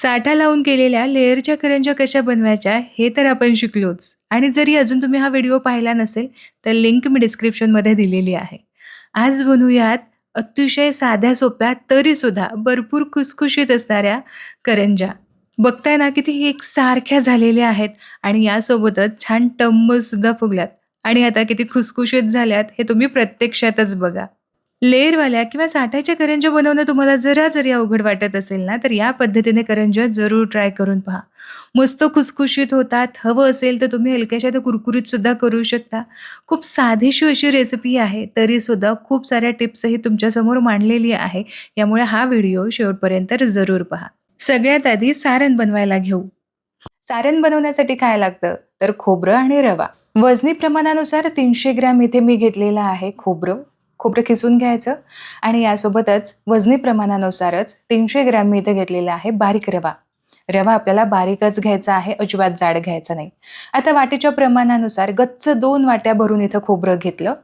साठा लावून केलेल्या लेअरच्या करंज्या कशा बनवायच्या हे तर आपण शिकलोच. आणि जरी अजून तुम्ही हा व्हिडिओ पाहिला नसेल तर लिंक मी डिस्क्रिप्शनमध्ये दिलेली आहे. आज बनवूयात अतिशय साध्या सोप्या तरीसुद्धा भरपूर खुसखुशीत असणाऱ्या करंज्या. बघताय ना किती एक सारख्या झालेल्या आहेत आणि यासोबतच छान टम्म सुद्धा फुगल्यात. आणि आता किती खुसखुशीत झाल्यात हे तुम्ही प्रत्यक्षातच बघा. लेअरवाल्या किंवा साठ्याच्या करंज्या बनवणं तुम्हाला जरा जरी अवघड वाटत असेल ना तर या पद्धतीने करंज्या जरूर ट्राय करून पहा. मस्त खुसखुशीत होतात हवं असेल तर तुम्ही हलक्याशा तर कुरकुरीतसुद्धा करू शकता. खूप साधीशी अशी रेसिपी आहे तरीसुद्धा खूप साऱ्या टिप्सही तुमच्यासमोर मांडलेली आहे. यामुळे हा व्हिडिओ शेवटपर्यंत जरूर पहा. सगळ्यात आधी सारण बनवायला घेऊ. सारण बनवण्यासाठी काय लागतं? तर खोबरं आणि रवा. वजनी प्रमाणानुसार तीनशे ग्रॅम इथे मी घेतलेलं आहे खोबरं. खोबरं खिसून घ्यायचं आणि यासोबतच वजनी प्रमाणानुसारच तीनशे ग्रॅम मी इथे घेतलेला आहे बारीक रवा. रवा आपल्याला बारीकच घ्यायचा आहे अजिबात जाड घ्यायचा नाही. आता वाटीच्या प्रमाणानुसार गच्च दोन वाट्या भरून इथं खोबरं घेतलं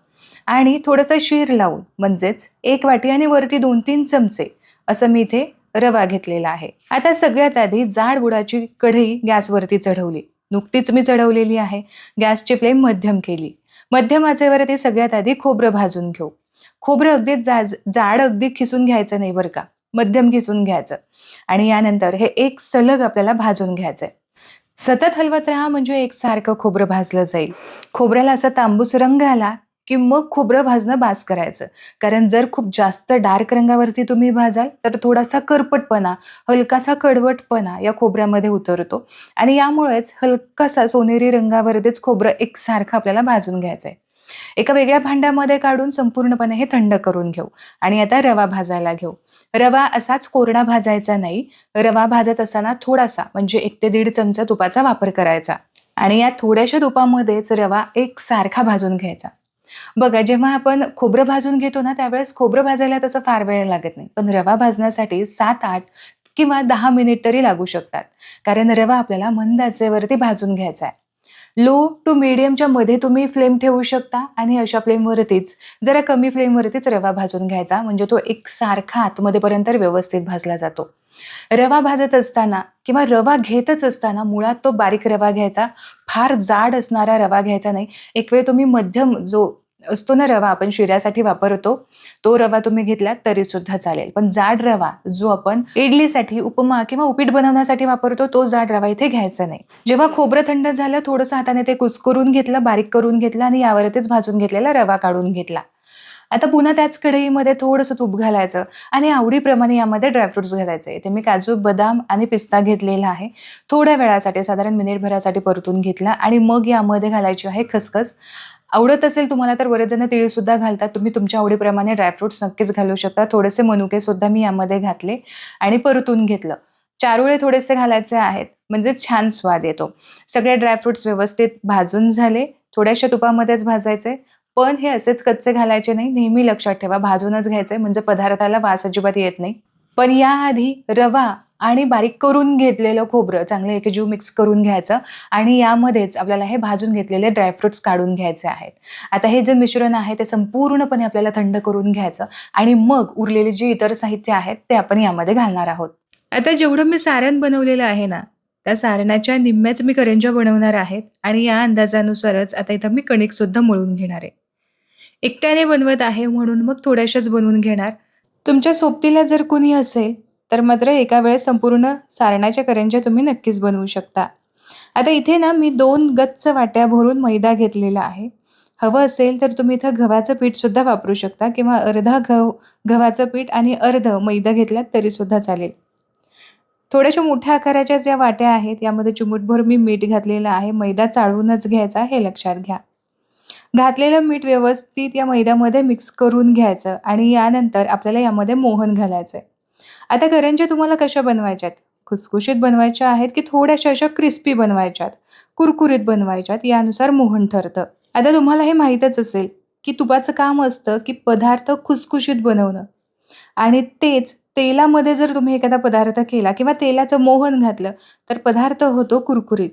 आणि थोडंसं शीर लावून म्हणजेच एक वाटी आणि वरती दोन तीन चमचे असं मी इथे रवा घेतलेला आहे. आता सगळ्यात आधी जाड बुडाची कढई गॅसवरती चढवली. नुकतीच मी चढवलेली आहे. गॅसची फ्लेम मध्यम केली. मध्यम आचेवरती सगळ्यात आधी खोबरं भाजून घेऊ. खोबरं अगदी जाज जाड अगदी खिसून घ्यायचं नाही बरं का. मध्यम खिसून घ्यायचं. आणि यानंतर हे एक सलग आपल्याला भाजून घ्यायचं आहे सतत हलवत राहा म्हणजे एकसारखं खोबरं भाजलं जाईल. खोबऱ्याला असा तांबूस रंग आला की मग खोबरं भाजणं बास करायचं. कारण जर खूप जास्त डार्क रंगावरती तुम्ही भाजाल तर थोडासा करपटपणा हलकासा कडवटपणा या खोबऱ्यामध्ये उतरतो. आणि यामुळेच हलकासा सोनेरी रंगावरतीच खोबरं एकसारखं आपल्याला भाजून घ्यायचं आहे एका वेगळ्या भांड्यामध्ये काढून संपूर्णपणे हे थंड करून घेऊ. आणि आता रवा भाजायला घेऊ. रवा असाच कोरडा भाजायचा नाही. रवा भाजत असताना थोडासा म्हणजे एक ते दीड चमचा तुपाचा वापर करायचा. आणि या थोड्याशा तुपामध्येच रवा एक सारखा भाजून घ्यायचा. बघा जेव्हा आपण खोबरं भाजून घेतो ना त्यावेळेस खोबरं भाजायला तसं फार वेळ लागत नाही. पण रवा भाजण्यासाठी सात आठ किंवा दहा मिनिट तरी लागू शकतात. कारण रवा आपल्याला मंद आचेवरती भाजून घ्यायचा आहे. लो टू मिडियमच्या मध्ये तुम्ही फ्लेम ठेवू शकता आणि अशा फ्लेमवरतीच जरा कमी फ्लेमवरतीच रवा भाजून घ्यायचा. म्हणजे तो एक सारखा आतमध्येपर्यंत व्यवस्थित भाजला जातो. रवा भाजत असताना किंवा रवा घेतच असताना मुळात तो बारीक रवा घ्यायचा. फार जाड असणारा रवा घ्यायचा नाही. एक वेळ तुम्ही मध्यम जो असतो ना रवा आपण शिऱ्यासाठी वापरतो तो रवा तुम्ही घेतला तरी सुद्धा चालेल. पण जाड रवा जो आपण इडलीसाठी उपमा किंवा उपीट बनवण्यासाठी वापरतो तो जाड रवा इथे घ्यायचा नाही. जेव्हा खोबरं थंड झालं थोडंसं हाताने ते कुस्करून घेतलं बारीक करून घेतलं आणि यावरतीच भाजून घेतलेला रवा काढून घेतला. आता पुन्हा त्याच कढईमध्ये थोडंसं तूप घालायचं आणि आवडीप्रमाणे यामध्ये ड्रायफ्रुट्स घालायचे. इथे मी काजू बदाम आणि पिस्ता घेतलेला आहे. थोड्या वेळासाठी साधारण मिनिटभरासाठी परतून घेतला आणि मग यामध्ये घालायची आहे खसखस. आवडत असेल तुम्हाला तर बरेच जण तिळ सुद्धा घालतात. तुम्ही तुमच्या आवडीप्रमाणे ड्रायफ्रुट्स नक्कीच घालू शकता. थोडेसे मनुके सुद्धा मी यामध्ये घातले आणि परतून घेतलं. चारोळे थोडेसे घालायचे आहेत. म्हणजे छान स्वाद येतो. सगळे ड्रायफ्रुट्स व्यवस्थित भाजून झाले. थोड्याशा तुपामध्येच भाजायचे. पण हे असेच कच्चे घालायचे नाही. नेहमी लक्षात ठेवा भाजूनच घ्यायचे. म्हणजे पदार्थाला वास अजिबात येत नाही. पण याआधी रवा आणि बारीक करून घेतलेलं खोबरं चांगलं एकजीव मिक्स करून घ्यायचं आणि यामध्येच आपल्याला हे भाजून घेतलेले ड्रायफ्रुट्स काढून घ्यायचे आहेत. आता हे जे मिश्रण आहे ते संपूर्णपणे आपल्याला थंड करून घ्यायचं आणि मग उरलेले जे इतर साहित्य आहेत ते आपण यामध्ये घालणार आहोत. आता जेवढं मी सारण बनवलेलं आहे ना त्या सारणाच्या निम्म्याच मी करंज्या बनवणार आहेत आणि या अंदाजानुसारच आता इथं मी कणिकसुद्धा मळून घेणार आहे. एकट्याने बनवत आहे म्हणून मग थोड्याशाच बनवून घेणार. तुमच्या सोबतीला जर कोणी असेल तर मात्र एका वेळेस संपूर्ण सारणाच्या करंज्या तुम्ही नक्कीच बनवू शकता. आता इथे ना मी दोन गच्च वाट्या भरून मैदा घेतलेला आहे. हवं असेल तर तुम्ही इथं गव्हाचं पीठसुद्धा वापरू शकता किंवा अर्धा गव गव्हाचं पीठ आणि अर्ध मैदा घेतलात तरीसुद्धा चालेल. थोड्याशा मोठ्या आकाराच्या ज्या वाट्या आहेत यामध्ये चिमूटभर मी मीठ घातलेलं आहे. मैदा चाळूनच घ्यायचा हे लक्षात घ्या. घातलेलं मीठ व्यवस्थित या मैद्यामध्ये मिक्स करून घ्यायचं आणि यानंतर आपल्याला यामध्ये मोहन घालायचं आहे आता करंज्या तुम्हाला कशा बनवायच्यात? खुसखुशीत बनवायच्या आहेत की थोड्याशा अशा क्रिस्पी बनवायच्यात? कुरकुरीत बनवायच्यात? यानुसार मोहन ठरतं. आता तुम्हाला हे माहीतच असेल की तुपाचं काम असतं की पदार्थ खुसखुशीत बनवणं. आणि तेच तेलामध्ये जर तुम्ही एखादा पदार्थ केला किंवा तेलाचं मोहन घातलं तर पदार्थ होतो कुरकुरीत.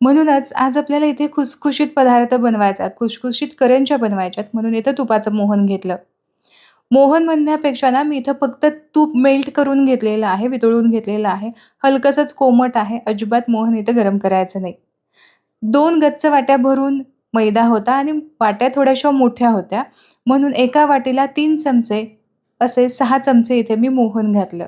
म्हणूनच आज आपल्याला इथे खुसखुशीत पदार्थ बनवायचा खुसखुशीत करंज्या बनवायच्यात म्हणून इथं तुपाचं मोहन घेतलं. मोहन म्हणण्यापेक्षा ना मी इथं फक्त तूप मेल्ट करून घेतलेलं आहे वितळून घेतलेलं आहे. हलकंसंच कोमट आहे. अजिबात मोहन इथं गरम करायचं नाही. दोन गच्च वाट्या भरून मैदा होता आणि वाट्या थोड्याशा मोठ्या होत्या. म्हणून एका वाटीला तीन चमचे असे सहा चमचे इथे मी मोहन घातलं.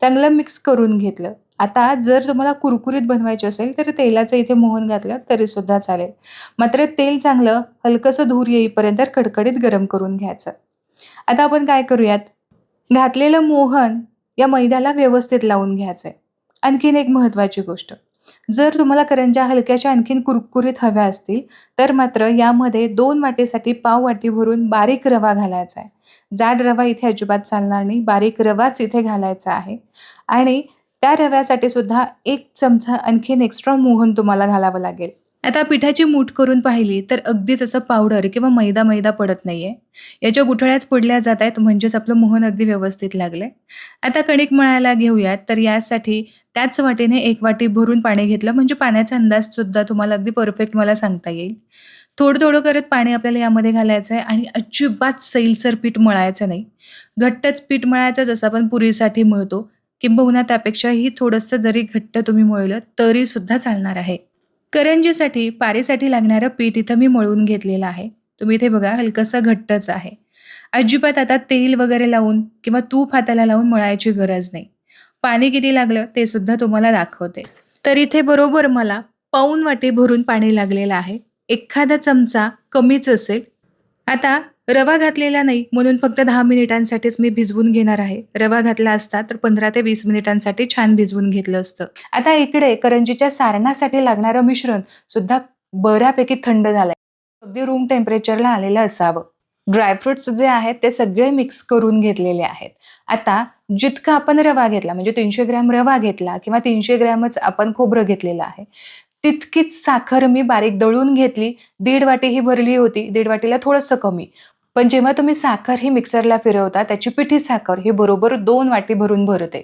चांगलं मिक्स करून घेतलं. आता जर तुम्हाला कुरकुरीत बनवायचे असेल तर तेलाचं इथे मोहन घातलं तरीसुद्धा चालेल. मात्र तेल चांगलं हलकंसं धूर येईपर्यंत कडकडीत गरम करून घ्यायचं. आता आपण काय करूयात? घातलेलं मोहन या मैद्याला व्यवस्थित लावून घ्यायचं आहे आणखीन एक महत्त्वाची गोष्ट. जर तुम्हाला करंज्या हलक्याशा आणखीन कुरकुरीत हव्या असतील तर मात्र यामध्ये दोन वाटीसाठी पाव वाटी भरून बारीक रवा घालायचा आहे. जाड रवा इथे अजिबात चालणार नाही. बारीक रवाच इथे घालायचा आहे. आणि त्या रव्यासाठी सुद्धा एक चमचा आणखीन एक्स्ट्रा मोहन तुम्हाला घालावं लागेल. आता पिठाची मूठ करून पाहिली तर अगदीच असं पावडर किंवा मैदा मैदा पडत नाहीये. याच्या गुठळ्याच पडल्या जात आहेत म्हणजेच आपलं मोहन अगदी व्यवस्थित लागलंय. आता कणिक मळायला घेऊयात तर यासाठी त्याच वाटीने एक वाटी भरून पाणी घेतलं म्हणजे पाण्याचा अंदाज सुद्धा तुम्हाला अगदी परफेक्ट मला सांगता येईल. थोडं थोडं करत पाणी आपल्याला यामध्ये घालायचं आहे आणि अजिबात सैलसर पीठ मळायचं नाही. घट्टच पीठ मळायचं जसं आपण पुरीसाठी मिळतो किंबहुना त्यापेक्षाही थोडंसं जरी घट्ट तुम्ही मळलं तरीसुद्धा चालणार आहे. करंजीसाठी पारीसाठी लागणारं पीठ इथं मी मळून घेतलेलं आहे. तुम्ही इथे बघा हलकंसं घट्टच आहे. अजिबात आता तेल वगैरे लावून किंवा तूप हाताला लावून मळायची गरज नाही. पाणी किती लागलं ते सुद्धा तुम्हाला दाखवते. तर इथे बरोबर मला पाऊन वाटी भरून पाणी लागलेलं आहे. एखादा चमचा कमीच असेल. आता रवा घातलेला नाही म्हणून फक्त दहा मिनिटांसाठीच मी भिजवून घेणार आहे. रवा घातला असता तर पंधरा ते वीस मिनिटांसाठी छान भिजवून घेतलं असतं. आता इकडे करंजीच्या सारणासाठी लागणारं मिश्रण सुद्धा बऱ्यापैकी थंड झालंय. अगदी रूम टेम्परेचरला आलेलं असावं. ड्रायफ्रुट्स जे आहेत ते सगळे मिक्स करून घेतलेले आहेत. आता जितका आपण रवा घेतला म्हणजे तीनशे ग्रॅम रवा घेतला किंवा तीनशे ग्रॅमच आपण खोबरं घेतलेलं आहे तितकीच साखर मी बारीक दळून घेतली. दीड वाटी ही भरली होती दीड वाटीला थोडंसं कमी. पण जेव्हा तुम्ही साखर ही मिक्सरला फिरवता त्याची पिठी साखर ही बरोबर दोन वाटी भरून भरते.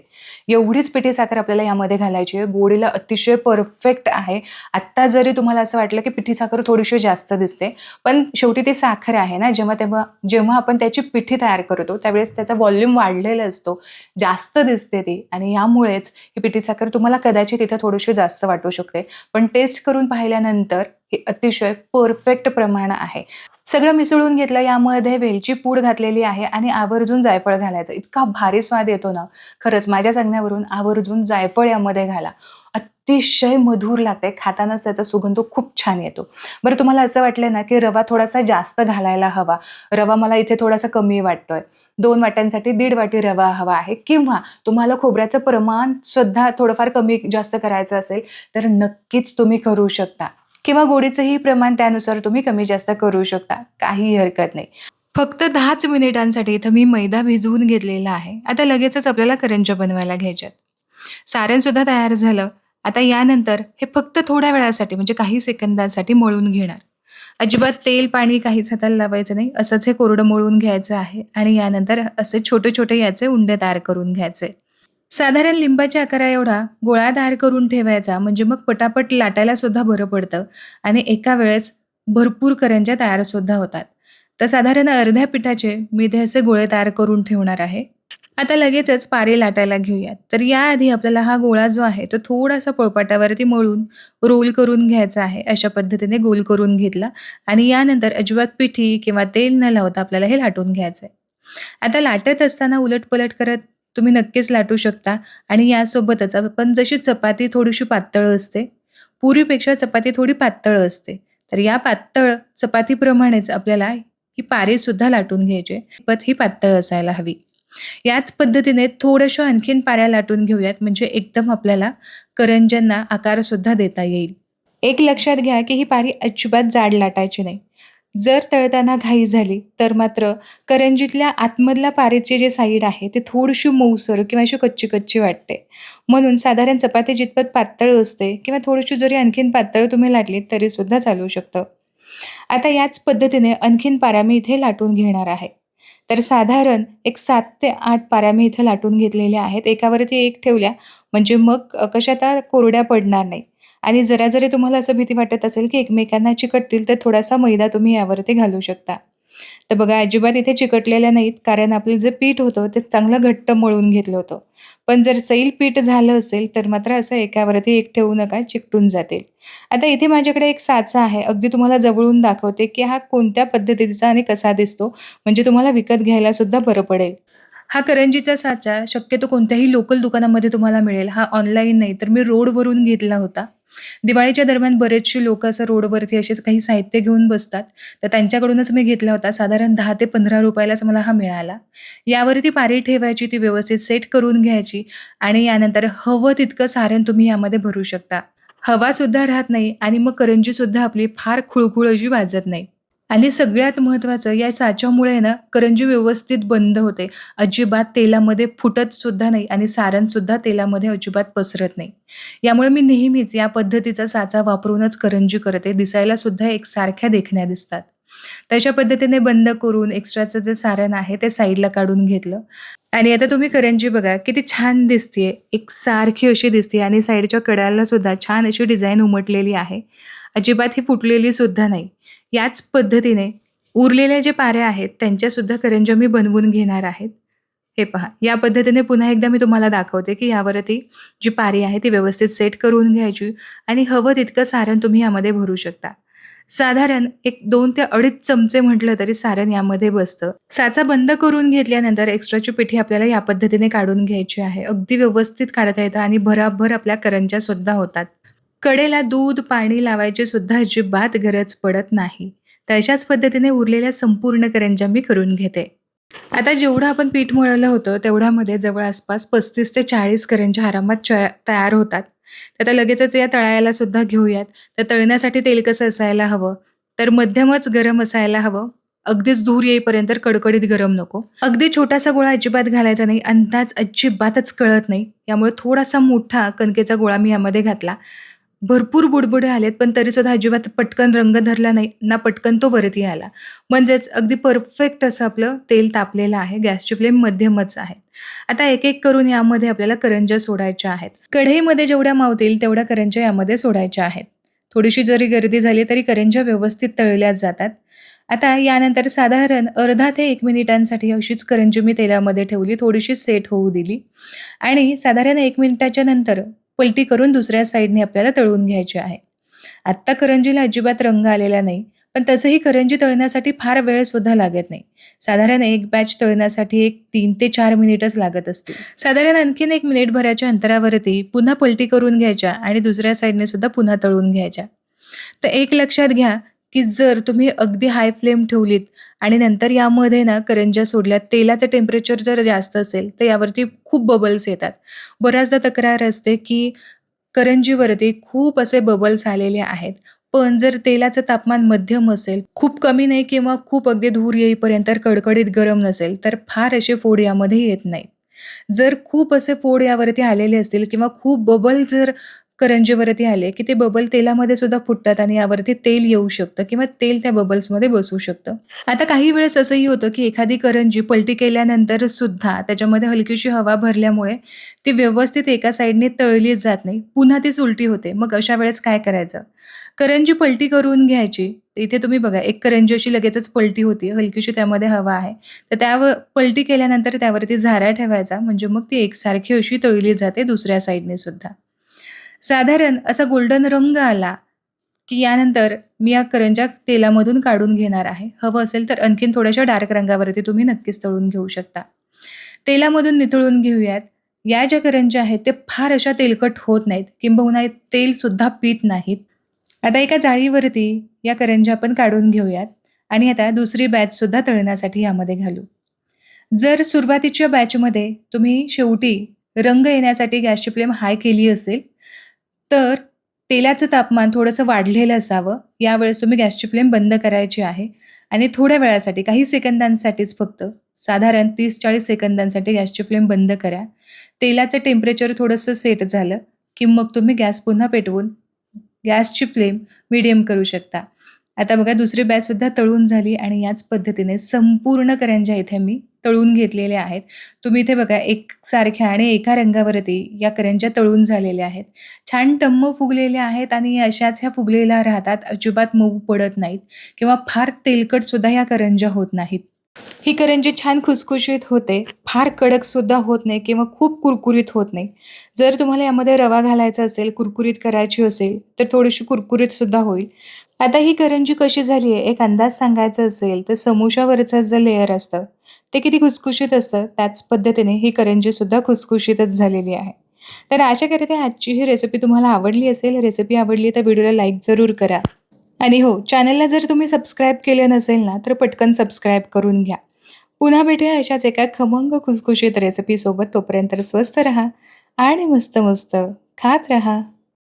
एवढीच पिठी साखर आपल्याला यामध्ये घालायची आहे. गोडीला अतिशय परफेक्ट आहे. आत्ता जरी तुम्हाला असं वाटलं की पिठी साखर थोडीशी जास्त दिसते पण शेवटी ती साखर आहे ना. जेव्हा तेव्हा जेव्हा आपण त्याची पिठी तयार करतो त्यावेळेस त्याचा व्हॉल्यूम वाढलेला असतो. जास्त दिसते ती आणि यामुळेच ही पिठी साखर तुम्हाला कदाचित इथं थोडीशी जास्त वाटू शकते. पण टेस्ट करून पाहिल्यानंतर हे अतिशय परफेक्ट प्रमाण आहे. सगळं मिसळून घेतलं यामध्ये वेलची पूड घातलेली आहे आणि आवर्जून जायफळ घालायचं. इतका भारी स्वाद येतो ना. खरंच माझ्या सांगण्यावरून आवर्जून जायफळ यामध्ये घाला. अतिशय मधुर लागते. खातानाच त्याचा सुगंध खूप छान येतो. बरं तुम्हाला असं वाटलं ना की रवा थोडासा जास्त घालायला हवा. रवा मला इथे थोडासा कमी वाटतोय. दोन वाट्यांसाठी दीड वाटी रवा हवा आहे. किंवा तुम्हाला खोबऱ्याचं प्रमाण सुद्धा थोडंफार कमी जास्त करायचं असेल तर नक्कीच तुम्ही करू शकता. किंवा गोडीचंही प्रमाण त्यानुसार तुम्ही कमी जास्त करू शकता. काही हरकत नाही. फक्त दहाच मिनिटांसाठी इथं मी मैदा भिजवून घेतलेला आहे. आता लगेचच आपल्याला करंज्या बनवायला घ्यायच्यात. सारणसुद्धा तयार झालं. आता यानंतर हे फक्त थोड्या वेळासाठी म्हणजे काही सेकंदांसाठी मळून घेणार. अजिबात तेल पाणी काहीच हाताला लावायचं नाही. असंच हे कोरडं मळून घ्यायचं आहे आणि यानंतर असे छोटे छोटे याचे उंडे तयार करून घ्यायचे. साधारण लिंबाच्या आकारा एवढा गोळा तयार करून ठेवायचा म्हणजे मग पटापट लाटायला सुद्धा बरं पडतं आणि एका वेळेस भरपूर करंज्या तयार सुद्धा होतात. तर साधारण अर्ध्या पिठाचे मी ते असे गोळे तयार करून ठेवणार आहे. आता लगेचच पारे लाटायला घेऊयात. तर याआधी आपल्याला हा गोळा जो आहे तो थोडासा पोळपाटावरती मळून रोल करून घ्यायचा आहे अशा पद्धतीने गोल करून घेतला आणि यानंतर अजिबात पिठी किंवा तेल न लावता आपल्याला हे लाटून घ्यायचं आहे आता लाटत असताना उलटपलट करत तुम्ही नक्कीच लाटू शकता. आणि यासोबतच आपण जशी चपाती थोडीशी पातळ असते पुरीपेक्षा चपाती थोडी पातळ असते. तर या पातळ चपातीप्रमाणेच आपल्याला ही पारीसुद्धा लाटून घ्यायची. पत ही पातळ असायला हवी. याच पद्धतीने थोड्याशा आणखीन पाऱ्या लाटून घेऊयात. म्हणजे एकदम आपल्याला करंज्यांना आकारसुद्धा देता येईल. एक लक्षात घ्या की ही पारी अजिबात जाड लाटायची नाही. जर तळताना घाई झाली तर मात्र करंजीतल्या आतमधल्या पारेचे जे साईड आहे ते थोडीशी मऊसर किंवा अशी कच्ची कच्ची वाटते. म्हणून साधारण चपाती जितपत पातळ असते किंवा थोडीशी जरी आणखीन पातळ तुम्ही लाटलीत तरीसुद्धा चालू शकतं. आता याच पद्धतीने आणखीन पारा मी इथे लाटून घेणार आहे. तर साधारण एक सात ते आठ पाऱ्या मी इथे लाटून घेतलेल्या आहेत. एकावरती एक ठेवल्या म्हणजे मग कशा त्या कोरड्या पडणार नाही. आणि जरा जरी तुम्हाला असं भीती वाटत असेल की एकमेकांना चिकटतील तर थोडासा मैदा तुम्ही यावरती घालू शकता. तर बघा अजिबात इथे चिकटलेल्या नाहीत कारण आपलं जे पीठ होतं ते चांगलं घट्ट मळून घेतलं होतं. पण जर सैल पीठ झालं असेल तर मात्र असं एकावरती एक ठेवू नका चिकटून जातील. आता इथे माझ्याकडे एक साचा आहे. अगदी तुम्हाला जवळून दाखवते की हा कोणत्या पद्धतीचा आणि कसा दिसतो. म्हणजे तुम्हाला विकत घ्यायला सुद्धा बरं पडेल. हा करंजीचा साचा शक्यतो कोणत्याही लोकल दुकानामध्ये तुम्हाला मिळेल. हा ऑनलाईन नाही तर मी रोडवरून घेतला होता. दिवाळीच्या दरम्यान बरेचसे लोक असं रोडवरती असेच काही साहित्य घेऊन बसतात. तर त्यांच्याकडूनच मी घेतला होता. साधारण दहा ते पंधरा रुपयालाच मला हा मिळाला. यावरती पारी ठेवायची ती व्यवस्थित सेट करून घ्यायची आणि यानंतर हवं तितकं सारण तुम्ही यामध्ये भरू शकता. हवा सुद्धा राहत नाही आणि मग करंजी सुद्धा आपली फार खुळखुळ अशी वाजत नाही. आणि सगळ्यात महत्त्वाचं या साच्यामुळे ना करंजी व्यवस्थित बंद होते. अजिबात तेलामध्ये फुटतसुद्धा नाही आणि सारणसुद्धा तेलामध्ये अजिबात पसरत नाही. यामुळे मी नेहमीच या पद्धतीचा साचा वापरूनच करंजी करते. दिसायला सुद्धा एकसारख्या देखण्या दिसतात. तशा पद्धतीने बंद करून एक्स्ट्राचं जे सारण आहे ते साईडला काढून घेतलं. आणि आता तुम्ही करंजी बघा किती छान दिसते एक सारखी अशी दिसते आणि साईडच्या कड्याला सुद्धा छान अशी डिझाईन उमटलेली आहे. अजिबात ही फुटलेली सुद्धा नाही. याच पद्धतीने उरलेल्या जे पाऱ्या आहेत त्यांच्यासुद्धा करंज्या मी बनवून घेणार आहेत. हे पहा या पद्धतीने पुन्हा एकदा मी तुम्हाला दाखवते की यावरती जी पारी आहे ती व्यवस्थित सेट करून घ्यायची आणि हवं तितकं सारण तुम्ही यामध्ये भरू शकता. साधारण एक दोन ते अडीच चमचे म्हटलं तरी सारण यामध्ये बसतं. साचा बंद करून घेतल्यानंतर एक्स्ट्राची पिठी आपल्याला या पद्धतीने काढून घ्यायची आहे. अगदी व्यवस्थित काढता येतं आणि भराभर आपल्या करंज्या सुद्धा होतात. कडेला दूध पाणी लावायची सुद्धा अजिबात गरज पडत नाही. तर अशाच पद्धतीने उरलेल्या संपूर्ण करंज्या मी करून घेते. आता जेवढं आपण पीठ मळलं होतं तेवढ्यामध्ये जवळ आसपास पस्तीस ते चाळीस करंज्या आरामात तयार होतात. तर आता लगेचच या तळायला सुद्धा घेऊयात. तर तळण्यासाठी तेल कसं असायला हवं? तर मध्यमच गरम असायला हवं. अगदीच दूर येईपर्यंत कडकडीत गरम नको. अगदी छोटासा गोळा अजिबात घालायचा नाही. अंदाज अजिबातच कळत नाही. यामुळे थोडासा मोठा कणकेचा गोळा मी यामध्ये घातला. भरपूर बुडबुडे आलेत पण तरीसुद्धा अजिबात पटकन रंग धरला नाही ना पटकन तो वरती आला. म्हणजेच अगदी परफेक्ट असं आपलं तेल तापलेलं आहे गॅसची फ्लेम मध्यमच आहे. आता एक एक करून यामध्ये आपल्याला करंज्या सोडायच्या आहेत. कढईमध्ये जेवढ्या मावतील तेवढ्या करंज्या यामध्ये सोडायच्या आहेत. थोडीशी जरी गर्दी झाली तरी करंज्या व्यवस्थित तळल्या जातात. आता यानंतर साधारण अर्धा ते एक मिनिटांसाठी अशीच करंजी मी तेलामध्ये ठेवली थोडीशी सेट होऊ दिली. आणि साधारण एक मिनिटाच्या नंतर पलटी करून दुसऱ्या साईडने आपल्याला तळून घ्यायचे आहे. आत्ता करंजीला अजिबात रंग आलेला नाही पण तसंही करंजी तळण्यासाठी फार वेळ सुद्धा लागत नाही. साधारण एक बॅच तळण्यासाठी एक तीन ते चार मिनिटच लागत असते साधारण आणखीन एक मिनिट भराच्या अंतरावरती पुन्हा पलटी करून घ्यायच्या आणि दुसऱ्या साईडने सुद्धा पुन्हा तळून घ्यायच्या. तर एक लक्षात घ्या की जर तुम्ही अगदी हाय फ्लेम ठेवलीत आणि नंतर यामध्ये ना करंज्या सोडल्यात तेलाचं टेम्परेचर जर जास्त असेल तर यावरती खूप बबल्स येतात. बऱ्याचदा तक्रार असते की करंजीवरती खूप असे बबल्स आलेले आहेत. पण जर तेलाचं तापमान मध्यम असेल खूप कमी नाही किंवा खूप अगदी धूर येईपर्यंत कडकडीत गरम नसेल तर फार असे फोड यामध्ये येत नाहीत. जर खूप असे फोड यावरती आलेले असतील किंवा खूप बबल जर करंजीवरती आले की ते बबल तेलामध्ये सुद्धा फुटतात आणि यावरती तेल येऊ शकतं किंवा तेल त्या बबल्समध्ये बसू शकतं. आता काही वेळेस असंही होतं की एखादी करंजी पलटी केल्यानंतर सुद्धा त्याच्यामध्ये हलकीशी हवा भरल्यामुळे ती व्यवस्थित एका साईडने तळली जात नाही. पुन्हा तीच उलटी होते. मग अशा वेळेस काय करायचं? करंजी पलटी करून घ्यायची. इथे तुम्ही बघा एक करंजी अशी लगेचच पलटी होती. हलकीशी त्यामध्ये हवा आहे. तर त्यावर पलटी केल्यानंतर त्यावरती झाऱ्या ठेवायचा. म्हणजे मग ती एकसारखी अशी तळली जाते दुसऱ्या साईडने सुद्धा. साधारण असा गोल्डन रंग आला की यानंतर मी या करंज्या तेलामधून काढून घेणार आहे. हवं असेल तर आणखीन थोड्याशा डार्क रंगावरती तुम्ही नक्कीच तळून घेऊ शकता. तेलामधून नितळून घेऊयात. या ज्या करंज्या आहेत ते फार अशा तेलकट होत नाहीत. किंबहुना तेलसुद्धा पीत पित नाहीत. आता एका जाळीवरती या करंज्या आपण काढून घेऊयात आणि आता दुसरी बॅचसुद्धा तळण्यासाठी यामध्ये घालू. जर सुरुवातीच्या बॅचमध्ये तुम्ही शेवटी रंग येण्यासाठी गॅसची फ्लेम हाय केली असेल तर तेलाचं तापमान थोडंसं वाढलेलं असावं. यावेळेस तुम्ही गॅसची फ्लेम बंद करायची आहे. आणि थोड्या वेळासाठी काही सेकंदांसाठीच फक्त साधारण तीस चाळीस सेकंदांसाठी गॅसची फ्लेम बंद करा. तेलाचं टेम्परेचर थोडंसं सेट झालं की मग तुम्ही गॅस पुन्हा पेटवून गॅसची फ्लेम मिडियम करू शकता. आता बघा दुसरी बॅचसुद्धा तळून झाली आणि याच पद्धतीने संपूर्ण करंज्या इथे मी तळून घेतलेल्या आहेत. तुम्ही इथे बघा एकसारख्या आणि एका रंगावरती या करंज्या तळून झालेल्या आहेत. छान टम्म फुगलेल्या आहेत आणि अशाच ह्या फुगलेल्या राहतात. अजिबात मऊ पडत नाहीत किंवा फार तेलकटसुद्धा या करंज्या होत नाहीत. ही करंजी छान खुसखुशीत होते. फार कडकसुद्धा होत नाही किंवा खूप कुरकुरीत होत नाही. जर तुम्हाला यामध्ये रवा घालायचा असेल, कुरकुरीत करायची असेल, तर थोडीशी कुरकुरीतसुद्धा होईल. आता ही करंजी कशी झाली आहे, एक अंदाज सांगायचा असेल, तर समोशावरचं जे लेअर असतं, ते किती खुसखुशीत असतं, त्याच पद्धतीने ही करंजीसुद्धा खुसखुशीतच झालेली आहे. तर आशा करते आजची ही रेसिपी तुम्हाला आवडली असेल. रेसिपी आवडली तर व्हिडिओला लाईक जरूर करा. आणि हो, चॅनलला जर तुम्ही सबस्क्राईब केलं नसेल ना, तर पटकन सबस्क्राईब करून घ्या. पुन्हा भेटूया अशाच एका खमंग खुसखुशीत रेसिपीसोबत. तोपर्यंत स्वस्थ रहा आणि मस्त-मस्त खात रहा